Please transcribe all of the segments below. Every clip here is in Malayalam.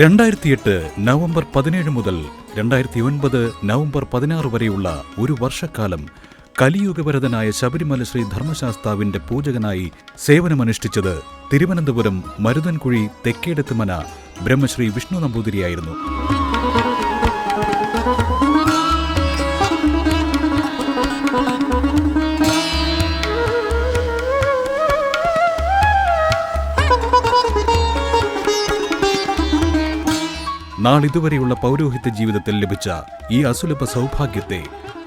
രണ്ടായിരത്തിയെട്ട് നവംബർ പതിനേഴ് മുതൽ രണ്ടായിരത്തി ഒൻപത് നവംബർ പതിനാറ് വരെയുള്ള ഒരു വർഷക്കാലം കലിയുഗവരതനായ ശബരിമല ശ്രീ ധർമ്മശാസ്താവിന്റെ പൂജകനായി സേവനമനുഷ്ഠിച്ചത് തിരുവനന്തപുരം മരുതൻകുഴി തെക്കേടത്തുമന ബ്രഹ്മശ്രീ വിഷ്ണു നമ്പൂതിരിയായിരുന്നു. നാളിതുവരെയുള്ള പൗരോഹിത്യ ജീവിതത്തിൽ ലഭിച്ച ഈ അസുലഭ സൗഭാഗ്യത്തെ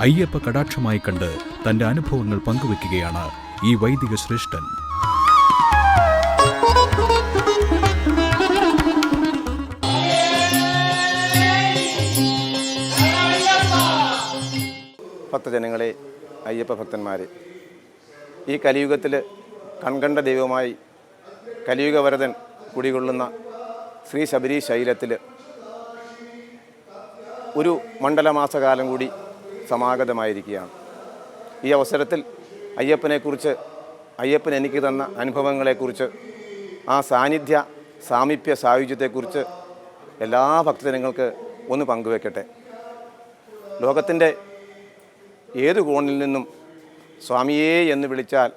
അയ്യപ്പ കടാക്ഷമായി കണ്ട് തന്റെ അനുഭവങ്ങൾ പങ്കുവെക്കുകയാണ് ഈ വൈദിക ശ്രേഷ്ഠൻ. ഭക്തജനങ്ങളെ അയ്യപ്പ ഭക്തന്മാരെ ഈ കലിയുഗത്തിൽ കൺകണ്ട ദൈവമായി കലിയുഗവരതൻ കുടികൊള്ളുന്ന ശ്രീ ശബരി ശൈലത്തിൽ ഒരു മണ്ഡലമാസകാലം കൂടി സമാഗതമായിരിക്കുകയാണ്. ഈ അവസരത്തിൽ അയ്യപ്പനെക്കുറിച്ച് അയ്യപ്പൻ എനിക്ക് തന്ന അനുഭവങ്ങളെക്കുറിച്ച് ആ സാന്നിധ്യ സാമീപ്യ സായുജ്യത്തെക്കുറിച്ച് എല്ലാ ഭക്തജനങ്ങൾക്ക് ഒന്ന് പങ്കുവെക്കട്ടെ. ലോകത്തിന്റെ ഏത് കോണിൽ നിന്നും സ്വാമിയേ എന്ന് വിളിച്ചാൽ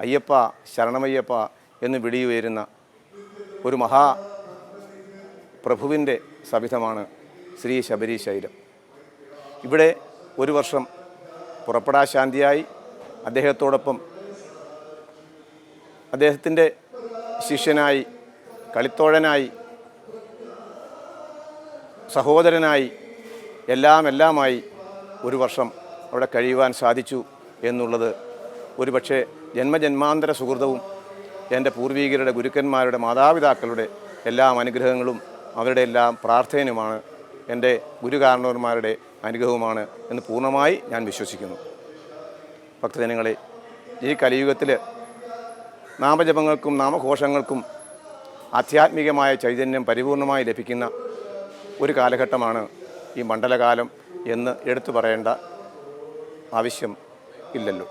അയ്യപ്പ ശരണമയ്യപ്പ എന്ന് വിളിയുയരുന്ന ഒരു മഹാ പ്രഭുവിന്റെ സവിധമാണ് ശ്രീ ശബരി ശൈലം ഇവിടെ ഒരു വർഷം പുറപ്പെടാ ശാന്തിയായി. അദ്ദേഹത്തോടൊപ്പം അദ്ദേഹത്തിന്റെ ശിഷ്യനായി കളിത്തോഴനായി സഹോദരനായി എല്ലാം എല്ലാമായി ഒരു വർഷം അവിടെ കഴിയുവാൻ സാധിച്ചു എന്നുള്ളത് ഒരുപക്ഷെ ജന്മജന്മാന്തര സുഹൃതവും എന്റെ പൂർവീകരുടെ ഗുരുക്കന്മാരുടെ മാതാപിതാക്കളുടെ എല്ലാം അനുഗ്രഹങ്ങളും അവരുടെ എല്ലാം പ്രാർത്ഥനയുമാണ്. എന്റെ ഗുരുകാരണവന്മാരുടെ അനുഗ്രഹവുമാണ് എന്ന് പൂർണമായി ഞാൻ വിശ്വസിക്കുന്നു. ഭക്തജനങ്ങളെ ഈ കലിയുഗത്തിൽ നാമജപങ്ങൾക്കും നാമഘോഷങ്ങൾക്കും ആധ്യാത്മികമായ ചൈതന്യം പരിപൂർണമായി ലഭിക്കുന്ന ഒരു കാലഘട്ടമാണ് ഈ മണ്ഡലകാലം എന്ന് എടുത്തു പറയേണ്ട ആവശ്യം ഇല്ലല്ലോ.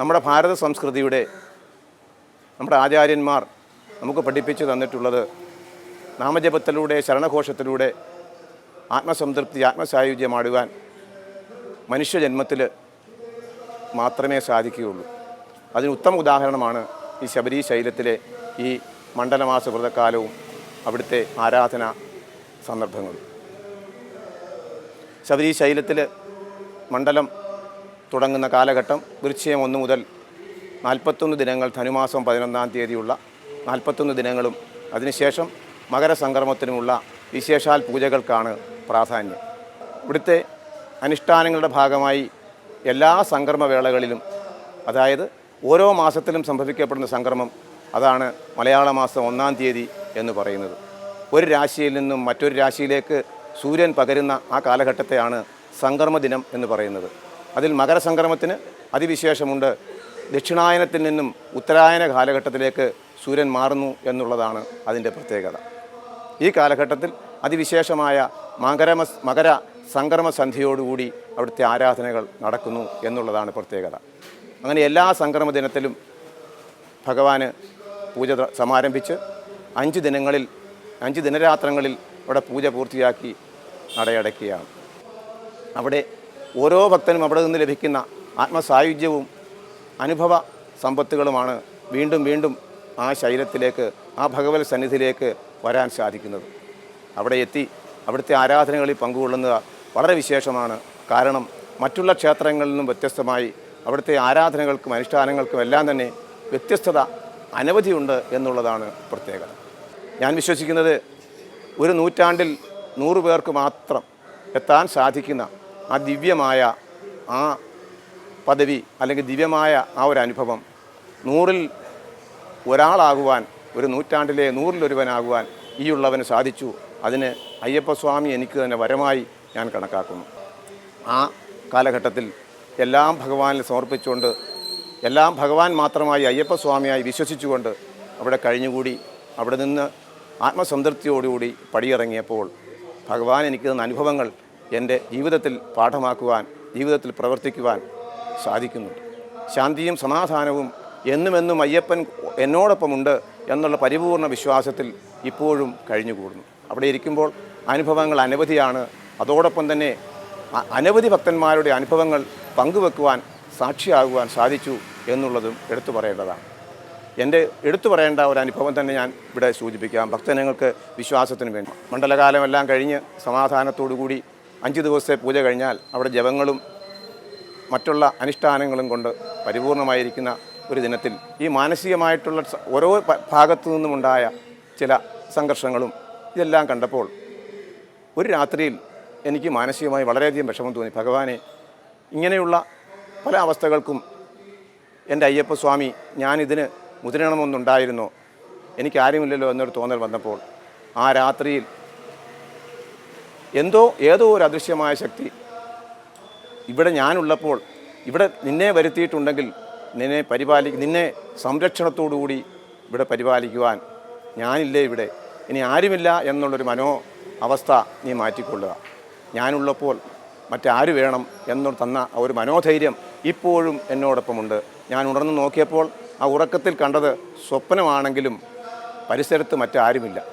നമ്മുടെ ഭാരത സംസ്കൃതിയുടെ നമ്മുടെ ആചാര്യന്മാർ നമുക്ക് പഠിപ്പിച്ചു തന്നിട്ടുള്ളത് നാമജപത്തിലൂടെ ശരണഘോഷത്തിലൂടെ ആത്മസംതൃപ്തി ആത്മസായുജ്യമാടുവാൻ മനുഷ്യജന്മത്തിൽ മാത്രമേ സാധിക്കുകയുള്ളൂ. അതിന് ഉത്തമ ഉദാഹരണമാണ് ഈ ശബരി ശൈലത്തിലെ ഈ മണ്ഡലമാസ വ്രതക്കാലവും അവിടുത്തെ ആരാധന സന്ദർഭങ്ങളും. ശബരി ശൈലത്തിൽ മണ്ഡലം തുടങ്ങുന്ന കാലഘട്ടം വൃശ്ചയം ഒന്ന് മുതൽ നാൽപ്പത്തൊന്ന് ദിനങ്ങൾ ധനുമാസം പതിനൊന്നാം തീയതിയുള്ള നാൽപ്പത്തൊന്ന് ദിനങ്ങളും. അതിനുശേഷം മകരസംക്രമത്തിനുമുള്ള വിശേഷാൽ പൂജകൾക്കാണ് പ്രാധാന്യം. ഇവിടുത്തെ അനുഷ്ഠാനങ്ങളുടെ ഭാഗമായി എല്ലാ സംക്രമവേളകളിലും അതായത് ഓരോ മാസത്തിലും സംഭവിക്കപ്പെടുന്ന സംക്രമം അതാണ് മലയാള മാസം ഒന്നാം തീയതി എന്ന് പറയുന്നത്. ഒരു രാശിയിൽ നിന്നും മറ്റൊരു രാശിയിലേക്ക് സൂര്യൻ പകരുന്ന ആ കാലഘട്ടത്തെയാണ് സംക്രമ ദിനം എന്ന് പറയുന്നത്. അതിൽ മകരസംക്രമത്തിന് അതിവിശേഷമുണ്ട്. ദക്ഷിണായനത്തിൽ നിന്നും ഉത്തരായന കാലഘട്ടത്തിലേക്ക് സൂര്യൻ മാറുന്നു എന്നുള്ളതാണ് അതിന്റെ പ്രത്യേകത. ഈ കാലഘട്ടത്തിൽ അതിവിശേഷമായ മകരമ മകര സംക്രമ സന്ധിയോടുകൂടി അവിടുത്തെ ആരാധനകൾ നടക്കുന്നു എന്നുള്ളതാണ് പ്രത്യേകത. അങ്ങനെ എല്ലാ സംക്രമ ദിനത്തിലും ഭഗവാന് പൂജ സമാരംഭിച്ച് അഞ്ച് ദിനങ്ങളിൽ അഞ്ച് ദിനരാത്രങ്ങളിൽ അവിടെ പൂജ പൂർത്തിയാക്കി നടയടയ്ക്കുകയാണ്. അവിടെ ഓരോ ഭക്തനും അവിടെ നിന്ന് ലഭിക്കുന്ന ആത്മസായുജ്യവും അനുഭവ സമ്പത്തുകളുമാണ് വീണ്ടും വീണ്ടും ആ ശൈലത്തിലേക്ക് ആ ഭഗവത് സന്നിധിയിലേക്ക് വരാൻ സാധിക്കുന്നത്. അവിടെ എത്തി അവിടുത്തെ ആരാധനകളിൽ പങ്കുകൊള്ളുന്നത് വളരെ വിശേഷമാണ്. കാരണം മറ്റുള്ള ക്ഷേത്രങ്ങളിൽ നിന്നും വ്യത്യസ്തമായി അവിടുത്തെ ആരാധനകൾക്കും അനുഷ്ഠാനങ്ങൾക്കും എല്ലാം തന്നെ വ്യത്യസ്തത അനവധിയുണ്ട് എന്നുള്ളതാണ് പ്രത്യേകത. ഞാൻ വിശ്വസിക്കുന്നത് ഒരു നൂറ്റാണ്ടിൽ നൂറ് പേർക്ക് മാത്രം എത്താൻ സാധിക്കുന്ന ആ ദിവ്യമായ ആ പദവി അല്ലെങ്കിൽ ദിവ്യമായ ആ ഒരു അനുഭവം നൂറിൽ ഒരാളാകുവാൻ ഒരു നൂറ്റാണ്ടിലെ നൂറിലൊരുവനാകുവാൻ ഈ ഉള്ളവന് സാധിച്ചു. അതിന് അയ്യപ്പസ്വാമി എനിക്ക് തന്നെ വരമായി ഞാൻ കണക്കാക്കുന്നു. ആ കാലഘട്ടത്തിൽ എല്ലാം ഭഗവാനിൽ സമർപ്പിച്ചുകൊണ്ട് എല്ലാം ഭഗവാൻ മാത്രമായി അയ്യപ്പസ്വാമിയായി വിശ്വസിച്ചുകൊണ്ട് അവിടെ കഴിഞ്ഞുകൂടി അവിടെ നിന്ന് ആത്മസംതൃപ്തിയോടുകൂടി പടിയിറങ്ങിയപ്പോൾ ഭഗവാൻ എനിക്ക് തന്ന അനുഭവങ്ങൾ എന്റെ ജീവിതത്തിൽ പാഠമാക്കുവാൻ ജീവിതത്തിൽ പ്രവർത്തിക്കുവാൻ സാധിക്കുന്നുണ്ട്. ശാന്തിയും സമാധാനവും എന്നുമെന്നും അയ്യപ്പൻ എന്നോടൊപ്പമുണ്ട് എന്നുള്ള പരിപൂർണ വിശ്വാസത്തിൽ ഇപ്പോഴും കഴിഞ്ഞുകൂടുന്നു. അവിടെ ഇരിക്കുമ്പോൾ അനുഭവങ്ങൾ അനവധിയാണ്. അതോടൊപ്പം തന്നെ അനവധി ഭക്തന്മാരുടെ അനുഭവങ്ങൾ പങ്കുവെക്കുവാൻ സാക്ഷിയാകുവാൻ സാധിച്ചു എന്നുള്ളതും എടുത്തു പറയേണ്ടതാണ്. എന്റെ എടുത്തു പറയേണ്ട ഒരു അനുഭവം തന്നെ ഞാൻ ഇവിടെ സൂചിപ്പിക്കാം. ഭക്തജനങ്ങൾക്ക് വിശ്വാസത്തിന് വേണ്ടി. മണ്ഡലകാലമെല്ലാം കഴിഞ്ഞ് സമാധാനത്തോടു കൂടി അഞ്ച് ദിവസത്തെ പൂജ കഴിഞ്ഞാൽ അവിടെ ജപങ്ങളും മറ്റുള്ള അനുഷ്ഠാനങ്ങളും കൊണ്ട് പരിപൂർണമായിരിക്കുന്ന ഒരു ദിനത്തിൽ ഈ മാനസികമായിട്ടുള്ള ഓരോ ഭാഗത്തു നിന്നുമുണ്ടായ ചില സംഘർഷങ്ങളും ഇതെല്ലാം കണ്ടപ്പോൾ ഒരു രാത്രിയിൽ എനിക്ക് മാനസികമായി വളരെയധികം വിഷമം തോന്നി. ഭഗവാനെ ഇങ്ങനെയുള്ള പല അവസ്ഥകൾക്കും എന്റെ അയ്യപ്പസ്വാമി ഞാനിതിന് മുതിരണമെന്നുണ്ടായിരുന്നോ. എനിക്കാരുമില്ലല്ലോ എന്നൊരു തോന്നൽ വന്നപ്പോൾ ആ രാത്രിയിൽ എന്തോ ഏതോ ഒരു അദൃശ്യമായ ശക്തി ഇവിടെ ഞാനുള്ളപ്പോൾ ഇവിടെ നിന്നെ വരുത്തിയിട്ടുണ്ടെങ്കിൽ നിന്നെ പരിപാലി നിന്നെ സംരക്ഷണത്തോടുകൂടി ഇവിടെ പരിപാലിക്കുവാൻ ഞാനില്ലേ ഇവിടെ? ഇനി ആരുമില്ല എന്നുള്ളൊരു മനോ അവസ്ഥ നീ മാറ്റിക്കൊള്ളുക. ഞാനുള്ളപ്പോൾ മറ്റാര് വേണം എന്ന് തന്ന ഒരു മനോധൈര്യം ഇപ്പോഴും എന്നോടൊപ്പമുണ്ട്. ഞാൻ ഉണർന്നു നോക്കിയപ്പോൾ ആ ഉറക്കത്തിൽ കണ്ടത് സ്വപ്നമാണെങ്കിലും പരിസരത്ത് മറ്റാരുമില്ല.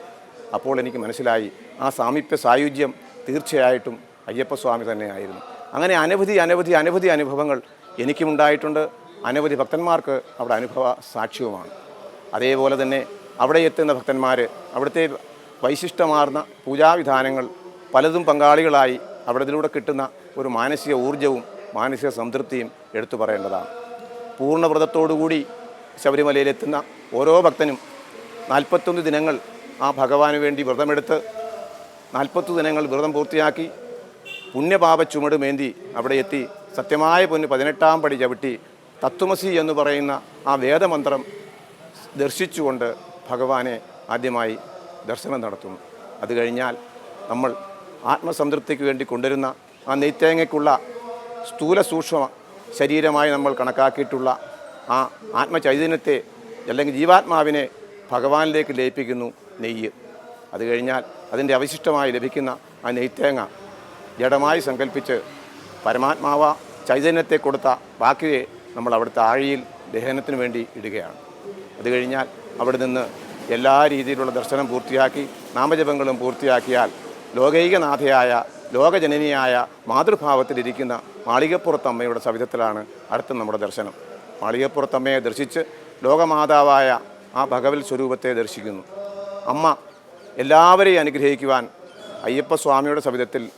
അപ്പോൾ എനിക്ക് മനസ്സിലായി ആ സാമീപ്യ സായുജ്യം തീർച്ചയായിട്ടും അയ്യപ്പസ്വാമി തന്നെയായിരുന്നു. അങ്ങനെ അനവധി അനവധി അനവധി അനുഭവങ്ങൾ എനിക്കുമുണ്ടായിട്ടുണ്ട്. അനവധി ഭക്തന്മാർക്ക് അവിടെ അനുഭവ സാക്ഷ്യവുമാണ്. അതേപോലെ തന്നെ അവിടെ എത്തുന്ന ഭക്തന്മാർ അവിടുത്തെ വൈശിഷ്ടമാർന്ന പൂജാവിധാനങ്ങൾ പലതും പങ്കാളികളായി അവിടത്തിലൂടെ കിട്ടുന്ന ഒരു മാനസിക ഊർജവും മാനസിക സംതൃപ്തിയും എടുത്തു പറയേണ്ടതാണ്. പൂർണവ്രതത്തോടുകൂടി ശബരിമലയിലെത്തുന്ന ഓരോ ഭക്തനും നാൽപ്പത്തൊന്ന് ദിനങ്ങൾ ആ ഭഗവാന് വേണ്ടി വ്രതമെടുത്ത് നാൽപ്പത്തു ദിനങ്ങൾ വ്രതം പൂർത്തിയാക്കി പുണ്യപാപ ചുമടുമേന്തി അവിടെ എത്തി സത്യമായ പൊന്ന് പതിനെട്ടാം പടി ചവിട്ടി തത്വമസി എന്ന് പറയുന്ന ആ വേദമന്ത്രം ദർശിച്ചുകൊണ്ട് ഭഗവാനെ ആദ്യമായി ദർശനം നടത്തുന്നു അത് കഴിഞ്ഞാൽ നമ്മൾ ആത്മസംതൃപ്തിക്ക് വേണ്ടി കൊണ്ടുവരുന്ന ആ നെയ്ത്തേങ്ങയ്ക്കുള്ള സ്ഥൂല സൂക്ഷ്മ ശരീരമായി നമ്മൾ കണക്കാക്കിയിട്ടുള്ള ആ ആത്മചൈതന്യത്തെ അല്ലെങ്കിൽ ജീവാത്മാവിനെ ഭഗവാനിലേക്ക് ലയിപ്പിക്കുന്നു നെയ്യ്. അത് കഴിഞ്ഞാൽ അതിന്റെ അവശിഷ്ടമായി ലഭിക്കുന്ന ആ നെയ്ത്തേങ്ങ ജഡമായി സങ്കല്പിച്ച് പരമാത്മാവ ചൈതന്യത്തെ കൊടുത്ത ബാക്കിയെ നമ്മൾ അവിടുത്തെ ആഴിയിൽ ദഹനത്തിന് വേണ്ടി ഇടുകയാണ്. അത് കഴിഞ്ഞാൽ അവിടെ നിന്ന് എല്ലാ രീതിയിലുള്ള ദർശനം പൂർത്തിയാക്കി നാമജപങ്ങളും പൂർത്തിയാക്കിയാൽ ലോകൈകനാഥയായ ലോകജനനിയായ മാതൃഭാവത്തിലിരിക്കുന്ന മാളികപ്പുറത്തമ്മയുടെ സവിധത്തിലാണ് അടുത്ത നമ്മുടെ ദർശനം. മാളികപ്പുറത്തമ്മയെ ദർശിച്ച് ലോകമാതാവായ ആ ഭഗവത് സ്വരൂപത്തെ ദർശിക്കുന്നു. അമ്മ എല്ലാവരെയും അനുഗ്രഹിക്കുവാൻ അയ്യപ്പസ്വാമിയുടെ സവിധത്തിൽ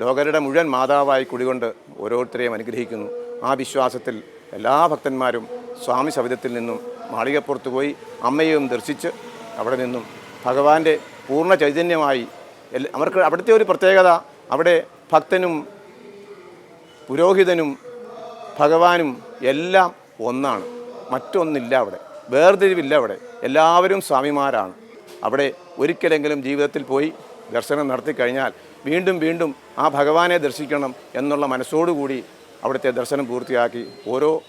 ലോകരുടെ മുഴുവൻ മാതാവായി കുടികൊണ്ട് ഓരോരുത്തരെയും അനുഗ്രഹിക്കുന്നു. ആ വിശ്വാസത്തിൽ എല്ലാ ഭക്തന്മാരും സ്വാമി സവിധത്തിൽ നിന്നും മാളികപ്പുറത്ത് പോയി അമ്മയെയും ദർശിച്ച് അവിടെ നിന്നും ഭഗവാന്റെ പൂർണ ചൈതന്യമായി അവർക്ക് അവിടുത്തെ ഒരു പ്രത്യേകത അവിടെ ഭക്തനും പുരോഹിതനും ഭഗവാനും എല്ലാം ഒന്നാണ്. മറ്റൊന്നില്ല അവിടെ. വേർതിരിവില്ല അവിടെ. എല്ലാവരും സ്വാമിമാരാണ്. അവിടെ ഒരിക്കലെങ്കിലും ജീവിതത്തിൽ പോയി ദർശനം നടത്തി കഴിഞ്ഞാൽ വീണ്ടും വീണ്ടും ആ ഭഗവാനെ ദർശിക്കണം എന്നുള്ള മനസ്സോടുകൂടി അവിടുത്തെ ദർശനം പൂർത്തിയാക്കി ഓരോ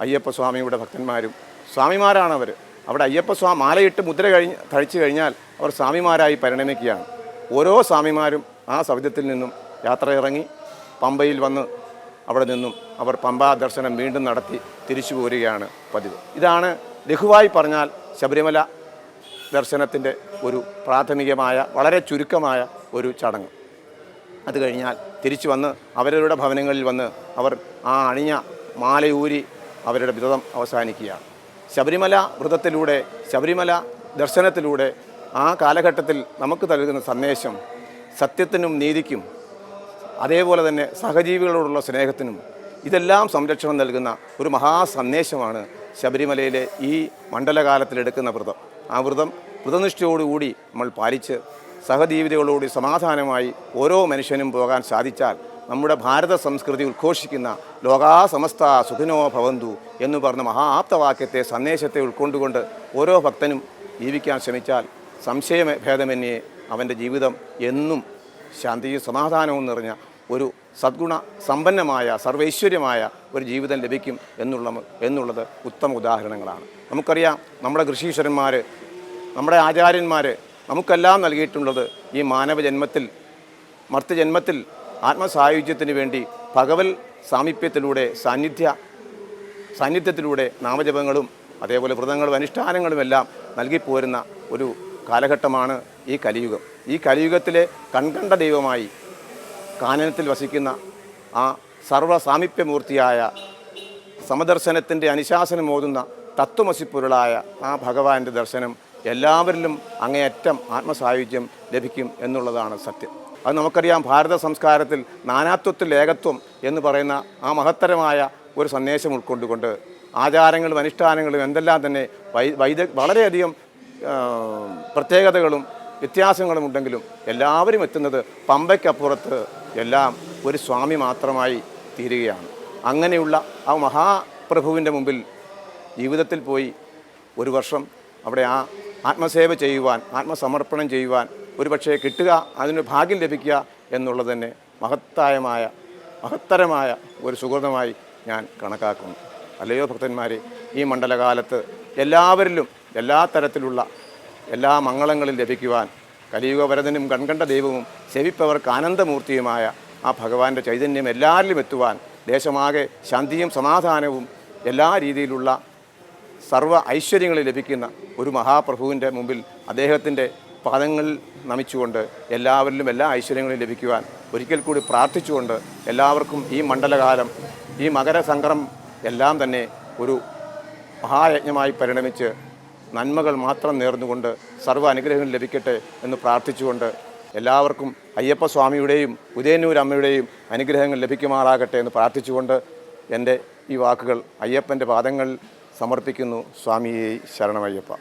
അയ്യപ്പ സ്വാമിയുടെ ഭക്തന്മാരും സ്വാമിമാരാണ് അവർ അവിടെ അയ്യപ്പസ്വാ മാലയിട്ട് മുദ്ര കഴിഞ്ഞ് കഴിച്ചു കഴിഞ്ഞാൽ അവർ സ്വാമിമാരായി പരിണമിക്കുകയാണ്. ഓരോ സ്വാമിമാരും ആ സവിധത്തിൽ നിന്നും യാത്ര ഇറങ്ങി പമ്പയിൽ വന്ന് അവിടെ നിന്നും അവർ പമ്പാ ദർശനം വീണ്ടും നടത്തി തിരിച്ചു പോരുകയാണ് പതിവ്. ഇതാണ് ലഘുവായി പറഞ്ഞാൽ ശബരിമല ദർശനത്തിന്റെ ഒരു പ്രാഥമികമായ വളരെ ചുരുക്കമായ ഒരു ചടങ്ങ്. അത് കഴിഞ്ഞാൽ തിരിച്ചു വന്ന് അവരവരുടെ ഭവനങ്ങളിൽ വന്ന് അവർ ആ അണിഞ്ഞ മാലയൂരി അവരുടെ വിധം അവസാനിക്കുകയാണ്. ശബരിമല വ്രതത്തിലൂടെ ശബരിമല ദർശനത്തിലൂടെ ആ കാലഘട്ടത്തിൽ നമുക്ക് നൽകുന്ന സന്ദേശം സത്യത്തിനും നീതിക്കും അതേപോലെ തന്നെ സഹജീവികളോടുള്ള സ്നേഹത്തിനും ഇതെല്ലാം സംരക്ഷണം നൽകുന്ന ഒരു മഹാസന്ദേശമാണ് ശബരിമലയിലെ ഈ മണ്ഡലകാലത്തിലെടുക്കുന്ന വ്രതം. ആ വ്രതം വ്രതനിഷ്ഠയോടുകൂടി നമ്മൾ പാലിച്ച് സഹജീവിതകളോട് സമാധാനമായി ഓരോ മനുഷ്യനും പോകാൻ സാധിച്ചാൽ നമ്മുടെ ഭാരത സംസ്കൃതി ഉദ്ഘോഷിക്കുന്ന ലോകാ സമസ്ത സുഖിനോ ഭവന്തു എന്ന് പറഞ്ഞ മഹാപ്തവാക്യത്തെ സന്ദേശത്തെ ഉൾക്കൊണ്ടുകൊണ്ട് ഓരോ ഭക്തനും ജീവിക്കാൻ ശ്രമിച്ചാൽ സംശയ ഭേദമന്യേ അവന്റെ ജീവിതം എന്നും ശാന്തിയും സമാധാനവും നിറഞ്ഞ ഒരു സദ്ഗുണ സമ്പന്നമായ സർവൈശ്വര്യമായ ഒരു ജീവിതം ലഭിക്കും എന്നുള്ള എന്നുള്ളത് ഉത്തമ ഉദാഹരണങ്ങളാണ്. നമുക്കറിയാം നമ്മുടെ കൃഷീശ്വരന്മാർ നമ്മുടെ ആചാര്യന്മാർ നമുക്കെല്ലാം നൽകിയിട്ടുള്ളത് ഈ മാനവജന്മത്തിൽ മർത്യജന്മത്തിൽ ആത്മസായുജ്യത്തിന് വേണ്ടി ഭഗവൽ സാമീപ്യത്തിലൂടെ സാന്നിധ്യ സാന്നിധ്യത്തിലൂടെ നാമജപങ്ങളും അതേപോലെ വ്രതങ്ങളും അനുഷ്ഠാനങ്ങളും എല്ലാം നൽകിപ്പോരുന്ന ഒരു കാലഘട്ടമാണ് ഈ കലിയുഗം. ഈ കലിയുഗത്തിലെ കൺകണ്ട ദൈവമായി കാനനത്തിൽ വസിക്കുന്ന ആ സർവ സാമീപ്യമൂർത്തിയായ സമദർശനത്തിന്റെ അനുശാസനം ഓതുന്ന തത്വമസിപ്പൊരുളായ ആ ഭഗവാന്റെ ദർശനം എല്ലാവരിലും അങ്ങേയറ്റം ആത്മസായുജ്യം ലഭിക്കും എന്നുള്ളതാണ് സത്യം. അത് നമുക്കറിയാം ഭാരത സംസ്കാരത്തിൽ നാനാത്വത്തിൽ ഏകത്വം എന്ന് പറയുന്ന ആ മഹത്തരമായ ഒരു സന്ദേശം ഉൾക്കൊണ്ടുകൊണ്ട് ആചാരങ്ങളും അനുഷ്ഠാനങ്ങളും എന്തെല്ലാം തന്നെ വൈ വൈദ വളരെയധികം പ്രത്യേകതകളും വ്യത്യാസങ്ങളും ഉണ്ടെങ്കിലും എല്ലാവരും എത്തുന്നത് പമ്പയ്ക്കപ്പുറത്ത് എല്ലാം ഒരു സ്വാമി മാത്രമായി തീരുകയാണ്. അങ്ങനെയുള്ള ആ മഹാപ്രഭുവിന്റെ മുമ്പിൽ ജീവിതത്തിൽ പോയി ഒരു വർഷം അവിടെ ആ ആത്മസേവ ചെയ്യുവാൻ ആത്മസമർപ്പണം ചെയ്യുവാൻ ഒരുപക്ഷെ കിട്ടുക അതിന് ഭാഗ്യം ലഭിക്കുക എന്നുള്ളത് തന്നെ മഹത്തായമായ മഹത്തരമായ ഒരു സുഹൃതമായി ഞാൻ കണക്കാക്കുന്നു. അല്ലയോ ഭക്തന്മാരെ ഈ മണ്ഡലകാലത്ത് എല്ലാവരിലും എല്ലാ തരത്തിലുള്ള എല്ലാ മംഗളങ്ങളും ലഭിക്കുവാൻ കലിയുഗവരതനും കൺകണ്ട ദൈവവും സെവിപ്പവർക്ക് ആനന്ദമൂർത്തിയുമായ ആ ഭഗവാന്റെ ചൈതന്യം എല്ലാവരിലും എത്തുവാൻ ദേശമാകെ ശാന്തിയും സമാധാനവും എല്ലാ രീതിയിലുള്ള സർവ ഐശ്വര്യങ്ങളും ലഭിക്കുന്ന ഒരു മഹാപ്രഭുവിന്റെ മുമ്പിൽ അദ്ദേഹത്തിന്റെ പാദങ്ങളിൽ നമിച്ചുകൊണ്ട് എല്ലാവരിലും എല്ലാ ഐശ്വര്യങ്ങളും ലഭിക്കുവാൻ ഒരിക്കൽ കൂടി പ്രാർത്ഥിച്ചുകൊണ്ട് എല്ലാവർക്കും ഈ മണ്ഡലകാലം ഈ മകരസംക്രം എല്ലാം തന്നെ ഒരു മഹായജ്ഞമായി പരിണമിച്ച് നന്മകൾ മാത്രം നേർന്നുകൊണ്ട് സർവ അനുഗ്രഹങ്ങൾ ലഭിക്കട്ടെ എന്ന് പ്രാർത്ഥിച്ചുകൊണ്ട് എല്ലാവർക്കും അയ്യപ്പസ്വാമിയുടെയും ഉദയനൂരമ്മയുടെയും അനുഗ്രഹങ്ങൾ ലഭിക്കുമാറാകട്ടെ എന്ന് പ്രാർത്ഥിച്ചുകൊണ്ട് എന്റെ ഈ വാക്കുകൾ അയ്യപ്പന്റെ പാദങ്ങളിൽ സമർപ്പിക്കുന്നു. സ്വാമിയെ ശരണമയ്യപ്പ.